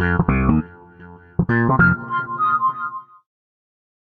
Thank you.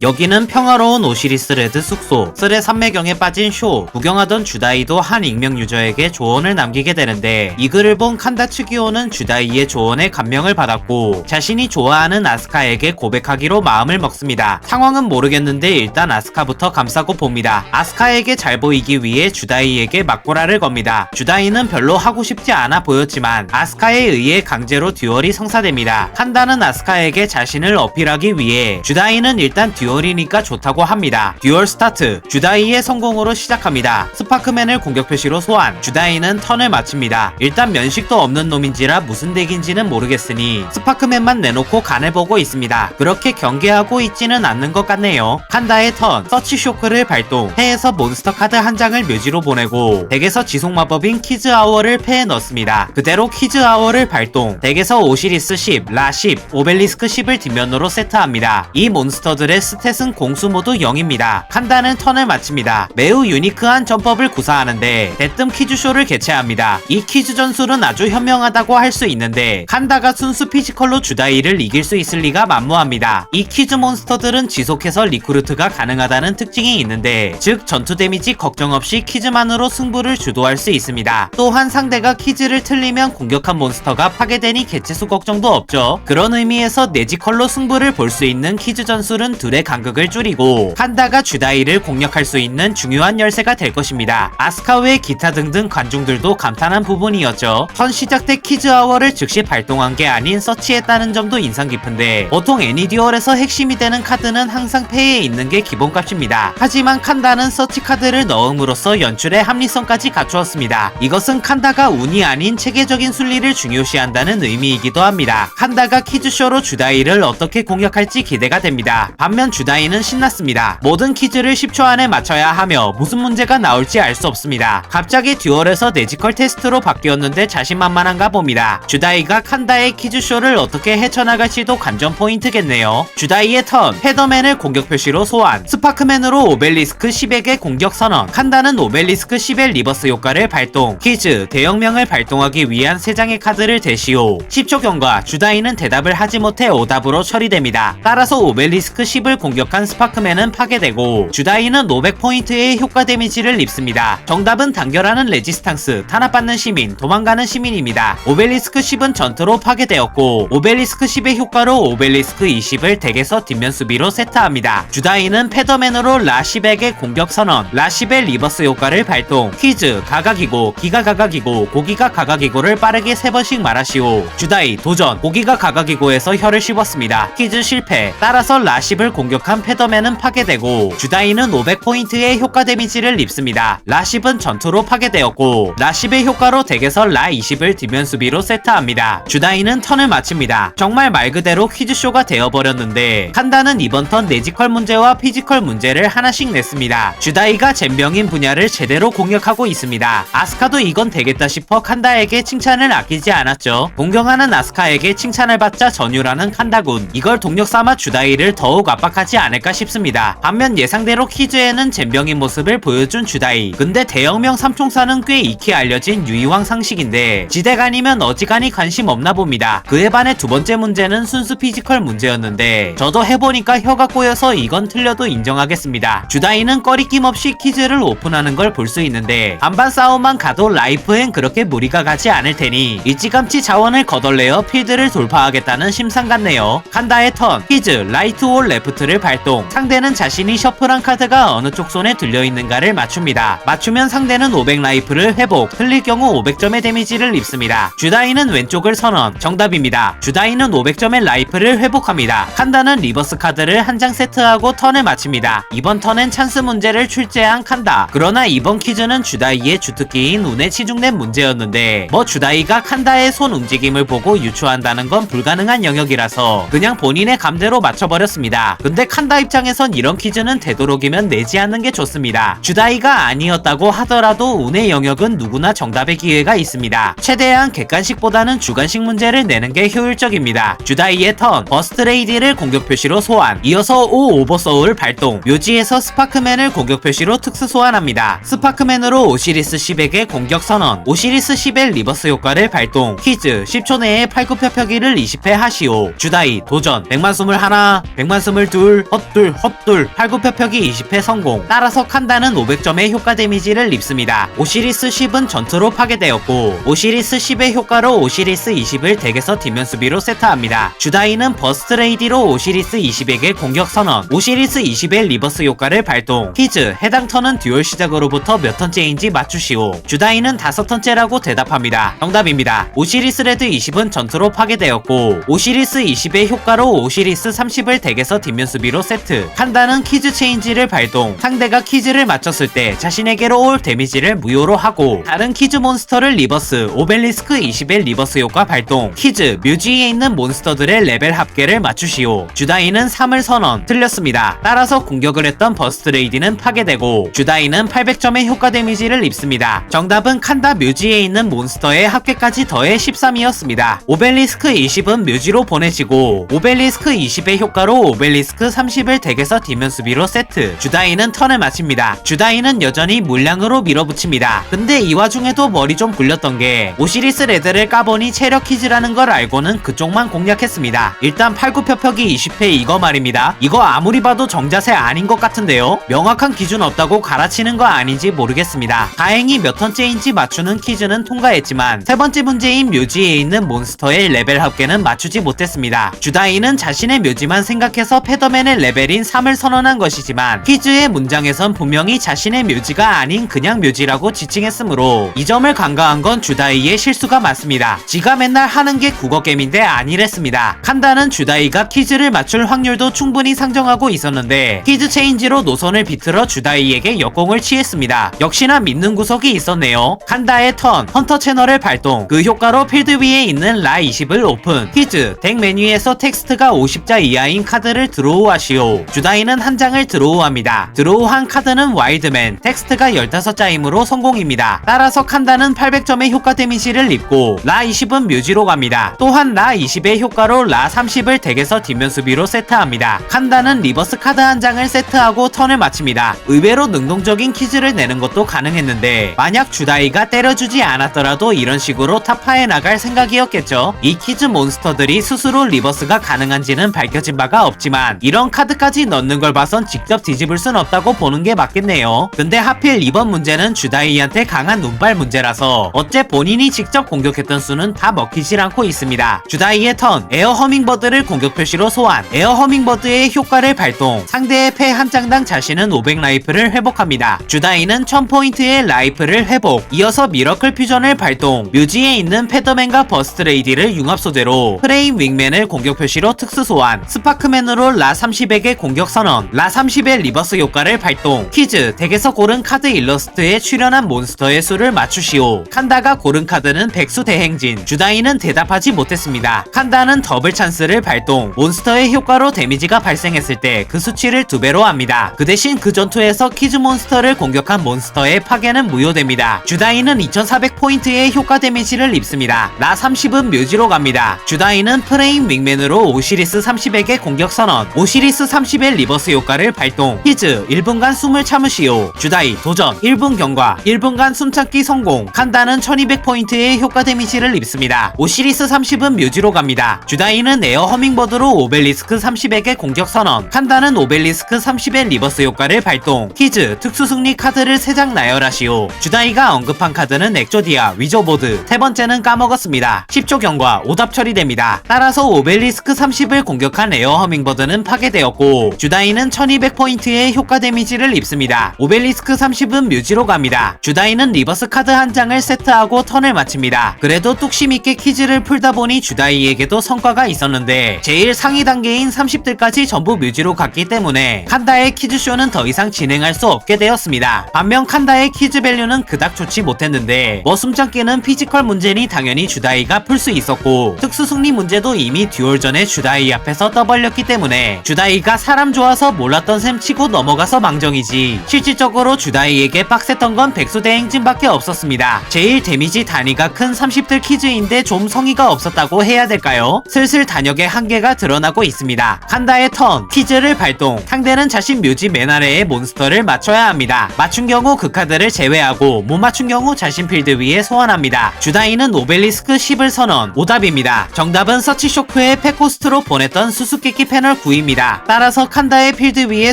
여기는 평화로운 오시리스 레드 숙소. 쓸의 산매경에 빠진 쇼. 구경하던 주다이도 한 익명 유저에게 조언을 남기게 되는데 이 글을 본 칸다 츠기오는 주다이의 조언에 감명을 받았고 자신이 좋아하는 아스카에게 고백하기로 마음을 먹습니다. 상황은 모르겠는데 일단 아스카부터 감싸고 봅니다. 아스카에게 잘 보이기 위해 주다이에게 막고라를 겁니다. 주다이는 별로 하고 싶지 않아 보였지만 아스카에 의해 강제로 듀얼이 성사됩니다. 칸다는 아스카에게 자신을 어필하기 위해 주다이는 일단 듀얼 이니까 좋다고 합니다. 듀얼 스타트 주다이의 성공으로 시작합니다. 스파크맨을 공격 표시로 소환 주다이는 턴을 마칩니다. 일단 면식도 없는 놈인지라 무슨 덱인지는 모르겠으니 스파크맨만 내놓고 간을 보고 있습니다. 그렇게 경계하고 있지는 않는 것 같네요. 칸다의 턴 서치 쇼크를 발동 패에서 몬스터 카드 한 장을 묘지로 보내고 덱에서 지속 마법인 키즈 아워를 패에 넣습니다. 그대로 키즈 아워를 발동 덱에서 오시리스 10, 라 10, 오벨리스크 10을 뒷면으로 세트합니다. 이 몬스터들의 스 탯은 공수 모두 0입니다. 칸다는 턴을 마칩니다. 매우 유니크한 전법을 구사하는데 대뜸 퀴즈쇼를 개최합니다. 이 퀴즈 전술은 아주 현명하다고 할 수 있는데 칸다가 순수 피지컬로 주다이를 이길 수 있을 리가 만무합니다. 이 퀴즈 몬스터들은 지속해서 리크루트가 가능하다는 특징이 있는데 즉 전투 데미지 걱정 없이 퀴즈만으로 승부를 주도할 수 있습니다. 또한 상대가 퀴즈를 틀리면 공격한 몬스터가 파괴되니 개체수 걱정도 없죠. 그런 의미에서 내지컬로 승부를 볼 수 있는 퀴즈 전술은 둘의 간극을 줄이고 칸다가 주다이를 공략할 수 있는 중요한 열쇠가 될 것입니다. 아스카 외 기타 등등 관중들도 감탄한 부분이었죠. 턴 시작 때 퀴즈 아워를 즉시 발동한 게 아닌 서치했다는 점도 인상 깊은데 보통 애니듀얼에서 핵심이 되는 카드는 항상 패에 있는 게 기본값입니다. 하지만 칸다는 서치 카드를 넣음으로써 연출의 합리성까지 갖추었습니다. 이것은 칸다가 운이 아닌 체계적인 순리를 중요시한다는 의미이기도 합니다. 칸다가 퀴즈쇼로 주다이를 어떻게 공략할지 기대가 됩니다. 반면 주다이는 신났습니다. 모든 퀴즈를 10초 안에 맞춰야 하며 무슨 문제가 나올지 알 수 없습니다. 갑자기 듀얼에서 내지컬 테스트로 바뀌었는데 자신만만한가 봅니다. 주다이가 칸다의 퀴즈쇼를 어떻게 헤쳐나갈지도 관전 포인트겠네요. 주다이의 턴, 헤더맨을 공격 표시로 소환, 스파크맨으로 오벨리스크 10에게 공격 선언, 칸다는 오벨리스크 10의 리버스 효과를 발동, 퀴즈, 대형명을 발동하기 위한 3장의 카드를 대시오. 10초 경과, 주다이는 대답을 하지 못해 오답으로 처리됩니다. 따라서 오벨리스크 10을 공격한 스파크맨은 파괴되고, 주다이는 500포인트의 효과 데미지를 입습니다. 정답은 단결하는 레지스탕스, 탄압받는 시민, 도망가는 시민입니다. 오벨리스크 10은 전투로 파괴되었고, 오벨리스크 10의 효과로 오벨리스크 20을 덱에서 뒷면 수비로 세트합니다. 주다이는 패더맨으로 라10에게 공격 선언, 라10의 리버스 효과를 발동, 퀴즈, 가가기고, 기가 가가기고, 고기가 가가기고를 빠르게 3번씩 말하시오. 주다이, 도전, 고기가 가가기고에서 혀를 씹었습니다. 퀴즈 실패, 따라서 라10을 공격 한 패더맨은 파괴되고, 주다이는 500포인트의 효과 데미지를 입습니다. 라10은 전투로 파괴되었고, 라10의 효과로 덱에서 라20을 뒷면 수비로 세트합니다. 주다이는 턴을 마칩니다. 정말 말 그대로 퀴즈쇼가 되어버렸는데, 칸다는 이번 턴 내지컬 문제와 피지컬 문제를 하나씩 냈습니다. 주다이가 잼병인 분야를 제대로 공략하고 있습니다. 아스카도 이건 되겠다 싶어 칸다에게 칭찬을 아끼지 않았죠. 공경하는 아스카에게 칭찬을 받자 전율하는 칸다군. 이걸 동력 삼아 주다이를 더욱 압박하지 않을까 싶습니다. 반면 예상대로 퀴즈에는 잼병인 모습을 보여준 주다이. 근데 대형명 삼총사는 꽤 익히 알려진 유이왕 상식인데 지대가 아니면 어지간히 관심 없나 봅니다. 그에 반해 두 번째 문제는 순수 피지컬 문제였는데 저도 해보니까 혀가 꼬여서 이건 틀려도 인정하겠습니다. 주다이는 꺼리낌 없이 퀴즈를 오픈하는 걸 볼 수 있는데 반반 싸움만 가도 라이프엔 그렇게 무리가 가지 않을 테니 일찌감치 자원을 거덜내어 필드를 돌파하겠다는 심상 같네요. 칸다의 턴 퀴즈 라이트 올 레프트를 발동 상대는 자신이 셔플한 카드가 어느 쪽 손에 들려있는가를 맞춥니다. 맞추면 상대는 500 라이프를 회복 틀릴 경우 500점의 데미지를 입습니다. 주다이는 왼쪽을 선언 정답입니다. 주다이는 500점의 라이프를 회복합니다. 칸다는 리버스 카드를 한 장 세트하고 턴을 마칩니다. 이번 턴엔 찬스 문제를 출제한 칸다. 그러나 이번 퀴즈는 주다이의 주특기인 운에 치중된 문제였는데 뭐 주다이가 칸다의 손 움직임을 보고 유추한다는 건 불가능한 영역이라서 그냥 본인의 감대로 맞춰버렸습니다. 근데 근데 칸다 입장에선 이런 퀴즈는 되도록이면 내지 않는 게 좋습니다. 주다이가 아니었다고 하더라도 운의 영역은 누구나 정답의 기회가 있습니다. 최대한 객관식보다는 주관식 문제를 내는 게 효율적입니다. 주다이의 턴, 버스트 레이디를 공격 표시로 소환, 이어서 오 오버소울 발동, 묘지에서 스파크맨을 공격 표시로 특수 소환합니다. 스파크맨으로 오시리스 10에게 공격 선언, 오시리스 10의 리버스 효과를 발동, 퀴즈 10초 내에 팔굽혀펴기를 20회 하시오. 주다이 도전 100만 숨을 하나, 100만 숨을 둘, 헛둘, 헛둘, 팔굽혀펴기 20회 성공. 따라서 칸다는 500점의 효과 데미지를 입습니다. 오시리스 10은 전투로 파괴되었고 오시리스 10의 효과로 오시리스 20을 덱에서 뒷면 수비로 세트합니다. 주다이는 버스트 레이디로 오시리스 20에게 공격 선언, 오시리스 20의 리버스 효과를 발동. 퀴즈 해당 턴은 듀얼 시작으로부터 몇 턴째인지 맞추시오. 주다이는 다섯 턴째라고 대답합니다. 정답입니다. 오시리스 레드 20은 전투로 파괴되었고 오시리스 20의 효과로 오시리스 30을 덱에서 뒷면 수비 로 세트. 칸다는 퀴즈 체인지를 발동. 상대가 퀴즈를 맞췄을 때 자신에게로 올 데미지를 무효로 하고 다른 퀴즈 몬스터를 리버스 오벨리스크 20의 리버스 효과 발동. 퀴즈 뮤지에 있는 몬스터들의 레벨 합계를 맞추시오. 주다이는 3을 선언. 틀렸습니다. 따라서 공격을 했던 버스트 레이디는 파괴되고 주다이는 800점의 효과 데미지를 입습니다. 정답은 칸다 뮤지에 있는 몬스터의 합계까지 더해 13이었습니다. 오벨리스크 20은 뮤지로 보내지고 오벨리스크 20의 효과로 오벨리스크 30을 덱에서 뒷면 수비로 세트. 주다이는 턴을 마칩니다. 주다이는 여전히 물량으로 밀어붙입니다. 근데 이 와중에도 머리 좀 굴렸던 게 오시리스 레드를 까보니 체력 퀴즈라는 걸 알고는 그쪽만 공략했습니다. 일단 팔굽혀펴기 20회 이거 말입니다. 이거 아무리 봐도 정자세 아닌 것 같은데요? 명확한 기준 없다고 갈아치는 거 아닌지 모르겠습니다. 다행히 몇 턴째인지 맞추는 퀴즈는 통과했지만 세 번째 문제인 묘지에 있는 몬스터의 레벨 합계는 맞추지 못했습니다. 주다이는 자신의 묘지만 생각해서 패 더맨의 레벨인 3을 선언한 것이지만 퀴즈의 문장에선 분명히 자신의 묘지가 아닌 그냥 묘지라고 지칭했으므로 이 점을 간과한 건 주다이의 실수가 맞습니다. 지가 맨날 하는 게 국어 게임인데 아니랬습니다. 칸다는 주다이가 퀴즈를 맞출 확률도 충분히 상정하고 있었는데 퀴즈 체인지로 노선을 비틀어 주다이에게 역공을 취했습니다. 역시나 믿는 구석이 있었네요. 칸다의 턴, 헌터 채널을 발동. 그 효과로 필드 위에 있는 라 20을 오픈. 퀴즈, 덱 메뉴에서 텍스트가 50자 이하인 카드를 드로우 하시오. 주다이는 한 장을 드로우합니다. 드로우한 카드는 와일드맨, 텍스트가 15자이므로 성공입니다. 따라서 칸다는 800점의 효과 데미지를 입고 라 20은 묘지로 갑니다. 또한 라 20의 효과로 라 30을 덱에서 뒷면 수비로 세트합니다. 칸다는 리버스 카드 한 장을 세트하고 턴을 마칩니다. 의외로 능동적인 퀴즈를 내는 것도 가능했는데 만약 주다이가 때려주지 않았더라도 이런 식으로 타파해 나갈 생각이었겠죠. 이 퀴즈 몬스터들이 스스로 리버스가 가능한지는 밝혀진 바가 없지만 이런 카드까지 넣는 걸 봐선 직접 뒤집을 순 없다고 보는 게 맞겠네요. 근데 하필 이번 문제는 주다이한테 강한 눈발 문제라서 어째 본인이 직접 공격했던 수는 다 먹히질 않고 있습니다. 주다이의 턴 에어 허밍버드를 공격 표시로 소환 에어 허밍버드의 효과를 발동 상대의 패 한 장당 자신은 500 라이프를 회복합니다. 주다이는 1000포인트의 라이프를 회복 이어서 미러클 퓨전을 발동 묘지에 있는 패더맨과 버스트 레이디를 융합 소재로 프레임 윙맨을 공격 표시로 특수 소환 스파크맨으로 라 30에게 공격 선언 라 30의 리버스 효과를 발동. 퀴즈 덱에서 고른 카드 일러스트에 출연한 몬스터의 수를 맞추시오. 칸다가 고른 카드는 백수 대행진 주다이는 대답하지 못했습니다. 칸다는 더블 찬스를 발동. 몬스터의 효과로 데미지가 발생했을 때 그 수치를 두 배로 합니다. 그 대신 그 전투에서 퀴즈 몬스터를 공격한 몬스터의 파괴는 무효됩니다. 주다이는 2400포인트의 효과 데미지를 입습니다. 라 30은 묘지로 갑니다. 주다이는 프레임 윙맨으로 오시리스 30에게 공격 선언 오시리스 30의 리버스 효과를 발동. 히즈 1분간 숨을 참으시오. 주다이 도전. 1분 경과 1분간 숨참기 성공. 칸다는 1200포인트의 효과 데미지를 입습니다. 오시리스 30은 묘지로 갑니다. 주다이는 에어 허밍버드로 오벨리스크 30에게 공격 선언. 칸다는 오벨리스크 30의 리버스 효과를 발동. 히즈 특수 승리 카드를 3장 나열하시오. 주다이가 언급한 카드는 엑조디아 위저보드. 세 번째는 까먹었습니다. 10초 경과 오답 처리됩니다. 따라서 오벨리스크 30을 공격한 에어 허밍버드는 파괴 되었고 주다이는 1200포인트의 효과 데미지를 입습니다. 오벨리스크 30은 묘지로 갑니다. 주다이는 리버스 카드 한 장을 세트하고 턴을 마칩니다. 그래도 뚝심 있게 퀴즈를 풀다 보니 주다이에게도 성과가 있었는데 제일 상위 단계인 30들까지 전부 묘지로 갔기 때문에 칸다의 퀴즈쇼는 더 이상 진행할 수 없게 되었습니다. 반면 칸다의 퀴즈 밸류는 그닥 좋지 못했는데 뭐 숨참기는 피지컬 문제니 당연히 주다이가 풀 수 있었고 특수 승리 문제도 이미 듀얼 전에 주다이 앞에서 떠벌렸기 때문에 주다이가 사람 좋아서 몰랐던 셈 치고 넘어가서 망정이지 실질적으로 주다이에게 빡셌던 건 백수대 행진밖에 없었습니다. 제일 데미지 단위가 큰 30들 키즈인데 좀 성의가 없었다고 해야 될까요? 슬슬 단역의 한계가 드러나고 있습니다. 칸다의 턴, 키즈를 발동, 상대는 자신 묘지 맨 아래의 몬스터를 맞춰야 합니다. 맞춘 경우 그 카드를 제외하고 못 맞춘 경우 자신 필드 위에 소환합니다. 주다이는 오벨리스크 10을 선언, 오답입니다. 정답은 서치쇼크의 패코스트로 보냈던 수수께끼 패널 9입니다. 따라서 칸다의 필드 위에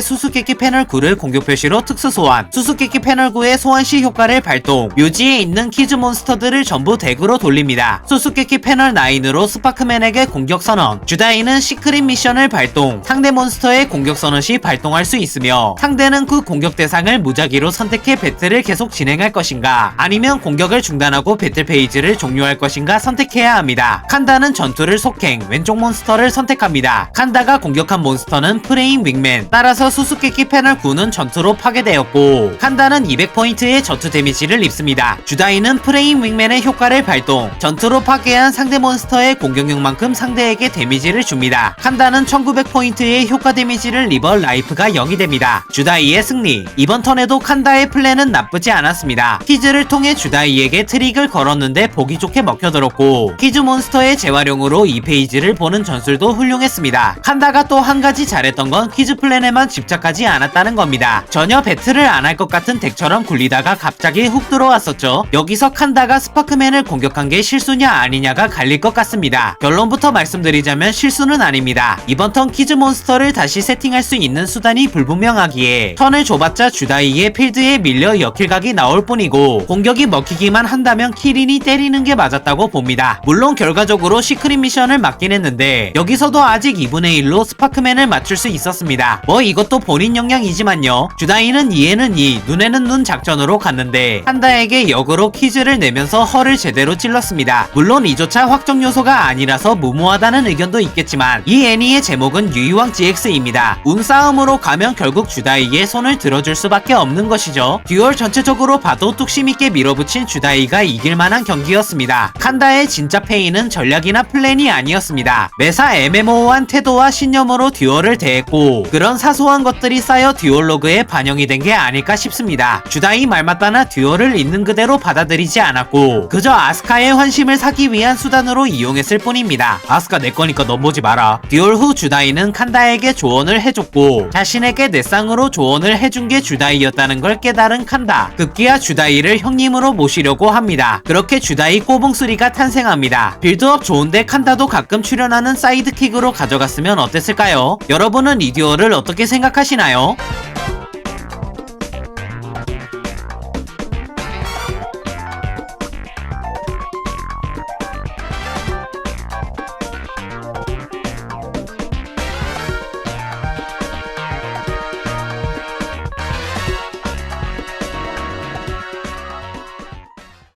수수께끼 패널 9를 공격 표시로 특수 소환, 수수께끼 패널 9의 소환 시 효과를 발동, 묘지에 있는 키즈 몬스터들을 전부 덱으로 돌립니다. 수수께끼 패널 9으로 스파크맨에게 공격 선언, 주다이는 시크릿 미션을 발동, 상대 몬스터의 공격 선언 시 발동할 수 있으며 상대는 그 공격 대상을 무작위로 선택해 배틀을 계속 진행할 것인가 아니면 공격을 중단하고 배틀 페이지를 종료할 것인가 선택해야 합니다. 칸다는 전투를 속행, 왼쪽 몬스터를 선택합니다. 칸다가 공격한 몬스터 는 프레임 윙맨, 따라서 수수께끼 패널 9는 전투로 파괴되었고 칸다는 200포인트의 전투 데미지를 입습니다. 주다이는 프레임 윙맨의 효과를 발동, 전투로 파괴한 상대 몬스터의 공격력만큼 상대에게 데미지를 줍니다. 칸다는 1900포인트의 효과 데미지를 입어 라이프가 0이 됩니다. 주다이의 승리. 이번 턴에도 칸다의 플랜은 나쁘지 않았습니다. 퀴즈를 통해 주다이에게 트릭을 걸었는데 보기 좋게 먹혀들었고 퀴즈 몬스터의 재활용으로 이 페이지를 보는 전술도 훌륭했습니다. 칸다가 또한 가지 잘했던 건 퀴즈 플랜에만 집착하지 않았다는 겁니다. 전혀 배틀을 안 할 것 같은 덱처럼 굴리다가 갑자기 훅 들어왔었죠. 여기서 칸다가 스파크맨을 공격한 게 실수냐 아니냐가 갈릴 것 같습니다. 결론부터 말씀드리자면 실수는 아닙니다. 이번 턴 퀴즈 몬스터를 다시 세팅할 수 있는 수단이 불분명하기에 턴을 줘봤자 주다이의 필드에 밀려 역킬각이 나올 뿐이고 공격이 먹히기만 한다면 키린이 때리는 게 맞았다고 봅니다. 물론 결과적으로 시크릿 미션을 맞긴 했는데 여기서도 아직 2분의 1로 스파크맨 을 맞출 수 있었습니다. 뭐 이것도 본인 역량이지만요. 주다이는 이에는 이, 눈에는 눈 작전으로 갔는데 한다에게 역으로 퀴즈를 내면서 허를 제대로 찔렀습니다. 물론 이조차 확정 요소가 아니라서 무모하다는 의견도 있겠지만 이 애니의 제목은 유이왕 GX입니다. 운 싸움으로 가면 결국 주다이의 손을 들어줄 수밖에 없는 것이죠. 듀얼 전체적으로 봐도 뚝심 있게 밀어붙인 주다이가 이길 만한 경기였습니다. 칸다의 진짜 페이는 전략이나 플랜이 아니었습니다. 매사 애매모호한 태도와 신념으로 듀얼 을 대했고 그런 사소한 것들이 쌓여 듀얼로그에 반영이 된 게 아닐까 싶습니다. 주다이 말 맞다나 듀얼을 있는 그대로 받아들이지 않았고 그저 아스카의 환심을 사기 위한 수단으로 이용했을 뿐입니다. 아스카 내 거니까 넘보지 마라. 듀얼 후 주다이는 칸다에게 조언을 해줬고 자신에게 내 쌍으로 조언을 해준 게 주다이였다는 걸 깨달은 칸다. 급기야 주다이를 형님으로 모시려고 합니다. 그렇게 주다이 꼬봉수리가 탄생합니다. 빌드업 좋은데 칸다도 가끔 출연하는 사이드킥으로 가져갔으면 어땠을까요? 여러분은 이 듀얼을 어떻게 생각하시나요?